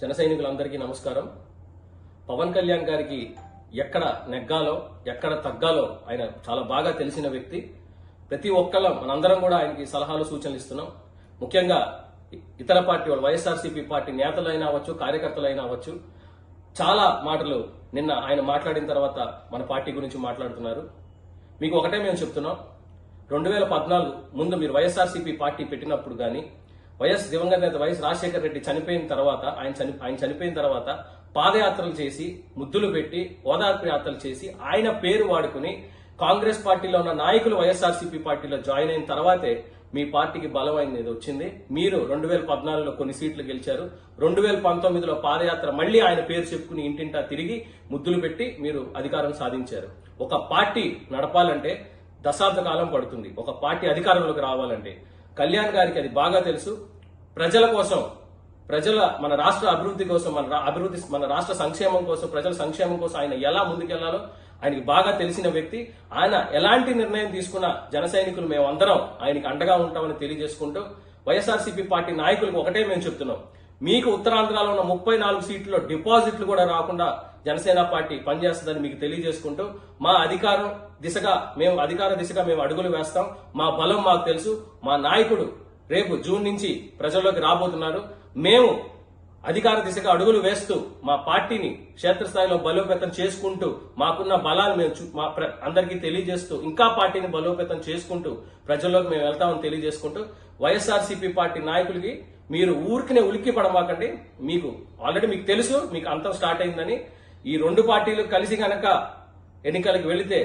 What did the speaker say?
జన సైనికులందరికీ నమస్కారం. పవన్ కళ్యాణ్ గారికి ఎక్కడ నెగ్గాలో ఎక్కడ తగ్గాలో ఆయన చాలా బాగా తెలిసిన వ్యక్తి. ప్రతి ఒక్కళ్ళం మనందరం కూడా ఆయనకి సలహాలు సూచనలు ఇస్తున్నాం. ముఖ్యంగా ఇతర పార్టీ వాళ్ళు వైఎస్ఆర్సీపీ పార్టీ నేతలైనా అవ్వచ్చు అయినా అవ్వచ్చు చాలా మాటలు నిన్న ఆయన మాట్లాడిన తర్వాత మన పార్టీ గురించి మాట్లాడుతున్నారు. మీకు ఒకటే మేము చెప్తున్నాం. రెండు వేల పద్నాలుగు ముందు మీరు వైఎస్ఆర్సీపీ పార్టీ పెట్టినప్పుడు కానీ వైఎస్ దివంగత నేత వైఎస్ రాజశేఖర రెడ్డి చనిపోయిన తర్వాత ఆయన చని ఆయన చనిపోయిన తర్వాత పాదయాత్రలు చేసి ముద్దులు పెట్టి ఓదార్పు యాత్రలు చేసి ఆయన పేరు వాడుకుని కాంగ్రెస్ పార్టీలో ఉన్న నాయకులు వైఎస్ఆర్సీపీ పార్టీలో జాయిన్ అయిన తర్వాతే మీ పార్టీకి బలమైనది వచ్చింది. మీరు రెండు వేల పద్నాలుగులో కొన్ని సీట్లు గెలిచారు. రెండు వేల పంతొమ్మిదిలో పాదయాత్ర మళ్ళీ ఆయన పేరు చెప్పుకుని ఇంటింటా తిరిగి ముద్దులు పెట్టి మీరు అధికారం సాధించారు. ఒక పార్టీ నడపాలంటే దశాబ్ద కాలం పడుతుంది. ఒక పార్టీ అధికారంలోకి రావాలంటే. కళ్యాణ్ గారికి అది బాగా తెలుసు. ప్రజల కోసం ప్రజల మన రాష్ట్ర అభివృద్ధి కోసం మన అభివృద్ధి మన రాష్ట్ర సంక్షేమం కోసం ప్రజల సంక్షేమం కోసం ఆయన ఎలా ముందుకెళ్ళాలో ఆయనకి బాగా తెలిసిన వ్యక్తి. ఆయన ఎలాంటి నిర్ణయం తీసుకున్నా జన సైనికులు మేమందరం ఆయనకి అండగా ఉంటామని తెలియజేసుకుంటూ వైఎస్ఆర్సీపీ పార్టీ నాయకులకు ఒకటే మేము చెప్తున్నాం. మీకు ఉత్తరాంధ్రలో ఉన్న ముప్పై నాలుగు సీట్లలో డిపాజిట్లు కూడా రాకుండా జనసేన పార్టీ పనిచేస్తుందని మీకు తెలియజేసుకుంటూ మా అధికారం దిశగా మేము అధికార దిశగా మేము అడుగులు వేస్తాం. మా బలం మాకు తెలుసు. మా నాయకుడు రేపు జూన్ నుంచి ప్రజల్లోకి రాబోతున్నాడు మేము అధికార దిశగా అడుగులు వేస్తూ మా పార్టీని క్షేత్రస్థాయిలో బలోపేతం చేసుకుంటూ మాకున్న బలాలు మేము చూ- మా ప్ర- అందరికీ తెలియజేస్తూ ఇంకా పార్టీని బలోపేతం చేసుకుంటూ ప్రజల్లోకి మేము వెళ్తామని తెలియజేసుకుంటూ వైఎస్ఆర్సీపీ పార్టీ నాయకులకి మీరు ఊరికినే ఉలిక్కి పడమాకండి. మీకు ఆల్రెడీ మీకు తెలుసు మీకు అంతం స్టార్ట్ అయిందని. ఈ రెండు పార్టీలు కలిసి కనుక ఎన్నికలకు వెళితే